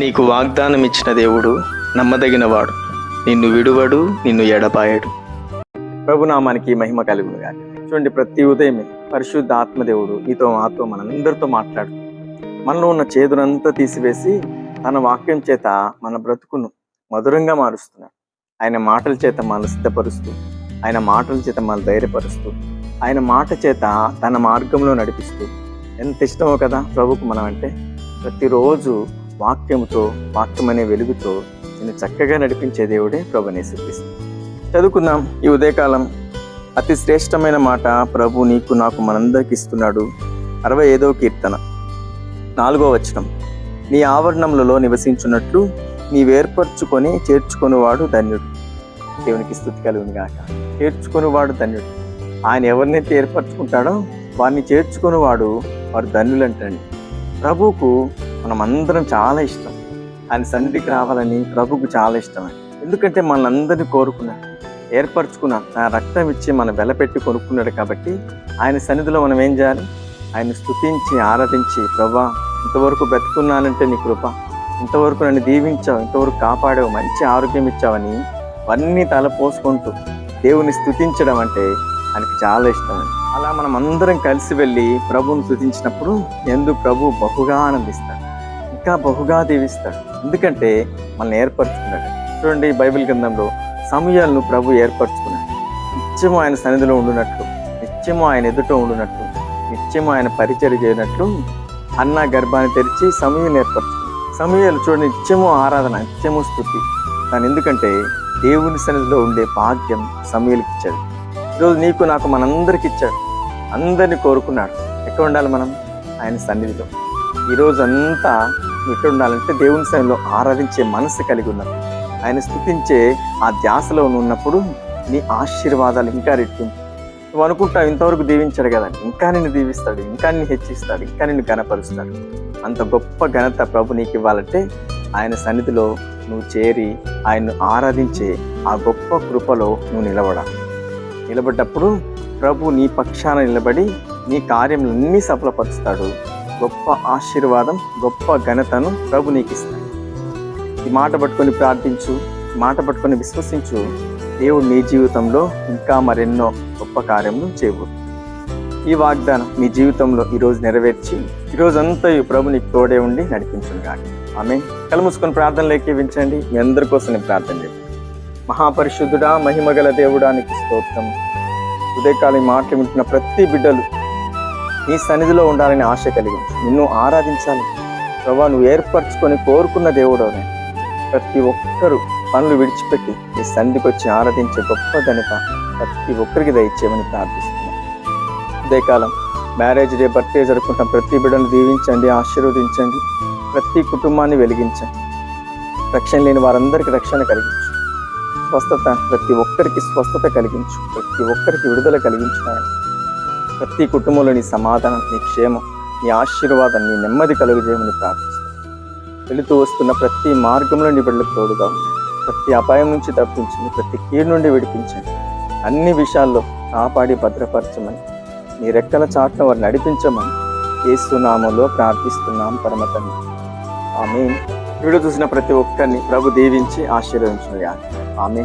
నీకు వాగ్దానం ఇచ్చిన దేవుడు నమ్మదగినవాడు. నిన్ను విడువడు నిన్ను ఎడపాయడు ప్రభునామానికి మహిమ కలుగును కానీ చూడండి ప్రతి ఉదయమే పరిశుద్ధ ఆత్మదేవుడు నీతో మాతో మనందరితో మాట్లాడు. మనలో ఉన్న చేదునంతా తీసివేసి తన వాక్యం చేత మన బ్రతుకును మధురంగా మారుస్తున్నాడు. ఆయన మాటల చేత మనల్ని సిద్ధపరుస్తూ ఆయన మాటల చేత మనల్ని ధైర్యపరుస్తూ ఆయన మాట చేత తన మార్గంలో నడిపిస్తూ. ఎంత ఇష్టమో కదా ప్రభుకు మనం అంటే ప్రతిరోజు వాక్యముతో వాక్యమనే వెలుగుతో నేను చక్కగా నడిపించే దేవుడే ప్రభుని సిద్ధిస్తుంది చదువుకుందాం. ఈ ఉదయకాలం అతి శ్రేష్టమైన మాట ప్రభు నీకు నాకు మనందరికి ఇస్తున్నాడు. అరవై ఐదవ కీర్తన నాలుగో వచనం. నీ ఆవరణములలో నివసించున్నట్లు నీవేర్పరచుకొని చేర్చుకొనివాడు ధన్యుడు. దేవునికి స్థుతి కలుగును గాక. చేర్చుకొనివాడు ధన్యుడు. ఆయన ఎవరినైతే ఏర్పరచుకుంటాడో వారిని చేర్చుకునేవాడు వారు ధన్యులంటండి. ప్రభువుకు మనం అందరం చాలా ఇష్టం. ఆయన సన్నిధికి రావాలని ప్రభుకు చాలా ఇష్టం ఎందుకంటే మనందరినీ కోరుకున్నాడు. ఏర్పరచుకున్నాడు నా రక్తం ఇచ్చి మన వెలపెట్టి కొనుక్కున్నాడు కాబట్టి ఆయన సన్నిధిలో మనం ఏం చేయాలి? ఆయన స్తుతించి ఆరాధించి ప్రభా ఇంతవరకు బ్రతుకున్నానంటే నీ కృప. ఇంతవరకు నన్ను దీవించావు ఇంతవరకు కాపాడావు మంచి ఆరోగ్యం ఇచ్చావని అవన్నీ తలపోసుకుంటూ దేవుని స్థుతించడం అంటే ఆయనకి చాలా ఇష్టం అలా మనం అందరం కలిసి వెళ్ళి ప్రభువుని స్తుతించినప్పుడు ఎందుకు ప్రభు బహుగా ఆనందిస్తాడు? ఇంకా బహుగా దీవిస్తాడు. ఎందుకంటే మనల్ని ఏర్పరచుకున్నాడు. చూడండి బైబిల్ గ్రంథంలో సమయాలను ప్రభు ఏర్పరచుకున్నాడు. నిత్యము ఆయన సన్నిధిలో ఉండునట్లు నిత్యము ఆయన ఎదుట ఉండునట్లు నిత్యము ఆయన పరిచయం చేయనట్లు అన్న గర్భాన్ని తెరిచి సమయం ఏర్పరచుకున్నాడు. సమయాలు చూడండి నిత్యము ఆరాధన నిత్యము స్థుతి. కానీ ఎందుకంటే దేవుని సన్నిధిలో ఉండే భాగ్యం సమయాలకి ఇచ్చాడు. ఈరోజు నీకు నాకు మనందరికి ఇచ్చాడు. అందరిని కోరుకున్నాడు. ఎక్కడ ఉండాలి మనం? ఆయన సన్నిధిలో. ఈరోజంతా ఎక్కడ ఉండాలంటే దేవుని సన్నిధిలో ఆరాధించే మనసు కలిగి ఉన్నావు ఆయన స్థుతించే ఆ ధ్యాసలో ఉన్నప్పుడు నీ ఆశీర్వాదాలు ఇంకా రెట్టింపు. నువ్వు అనుకుంటావు ఇంతవరకు దీవించాడు కదా ఇంకా నిన్ను దీవిస్తాడు ఇంకా నిన్ను హెచ్చిస్తాడు ఇంకా నిన్ను ఘనపరుస్తాడు. అంత గొప్ప ఘనత ప్రభు నీకు ఇవ్వాలంటే ఆయన సన్నిధిలో నువ్వు చేరి ఆయన్ను ఆరాధించే ఆ గొప్ప కృపలో నువ్వు నిలబడ నిలబడ్డప్పుడు ప్రభు నీ పక్షాన నిలబడి నీ కార్యములన్నీ సఫలపరుస్తాడు. గొప్ప ఆశీర్వాదం గొప్ప ఘనతను ప్రభు నీకు ఇస్తాడు ఈ మాట పట్టుకొని ప్రార్థించు మాట పట్టుకొని విశ్వసించు. దేవుడు నీ జీవితంలో ఇంకా మరెన్నో గొప్ప కార్యములు చేయవు ఈ వాగ్దానం మీ జీవితంలో ఈరోజు నెరవేర్చి ఈరోజంతా ఈ ప్రభు నీకు తోడే ఉండి నడిపించును కానీ ఆమె కలముసుకొని ప్రార్థనలు ఎక్కివించండి మీ అందరి కోసం నేను ప్రార్థన చేయండి మహాపరిశుద్ధుడా మహిమగల దేవుడానికి స్తోత్రం. ఉదయకాలం మాటలు వింటున్న ప్రతి బిడ్డలు నీ సన్నిధిలో ఉండాలని ఆశ కలిగింది నిన్ను ఆరాధించాలి. ప్రభా నువ్వు ఏర్పరచుకొని కోరుకున్న దేవుడు ప్రతి ఒక్కరూ పనులు విడిచిపెట్టి నీ సన్నిధికి వచ్చి ఆరాధించే గొప్ప ఘనత ప్రతి ఒక్కరికి దయచేయమని ప్రార్థిస్తున్నాం. ఉదయకాలం మ్యారేజ్ డే బర్త్డే జరుపుకుంటాం. ప్రతి బిడ్డను దీవించండి ఆశీర్వదించండి. ప్రతి కుటుంబాన్ని వెలిగించండి. రక్షణ లేని వారందరికీ రక్షణ కలిగించు. స్వస్థత ప్రతి ఒక్కరికి స్వస్థత కలిగించు. ప్రతి ఒక్కరికి విడుదల కలిగించు ప్రతి కుటుంబంలో నీ సమాధానం నీ క్షేమం నీ ఆశీర్వాదం నీ నెమ్మది కలుగజేయమని ప్రార్థిస్తాను వెళుతూ వస్తున్న ప్రతి మార్గంలో నీ బిడ్డలకు తోడుగా ప్రతి అపాయం నుంచి తప్పించండి ప్రతి కీడు నుండి విడిపించండి. అన్ని విషయాల్లో కాపాడి భద్రపరచమని నీ రెక్కల చాటున వారిని నడిపించమని ఏసునామంలో ప్రార్థిస్తున్నాం పరమ ఆమె వీడియో చూసిన ప్రతి ఒక్కరిని ప్రభు దీవించి ఆశీర్వదించిన ఆమె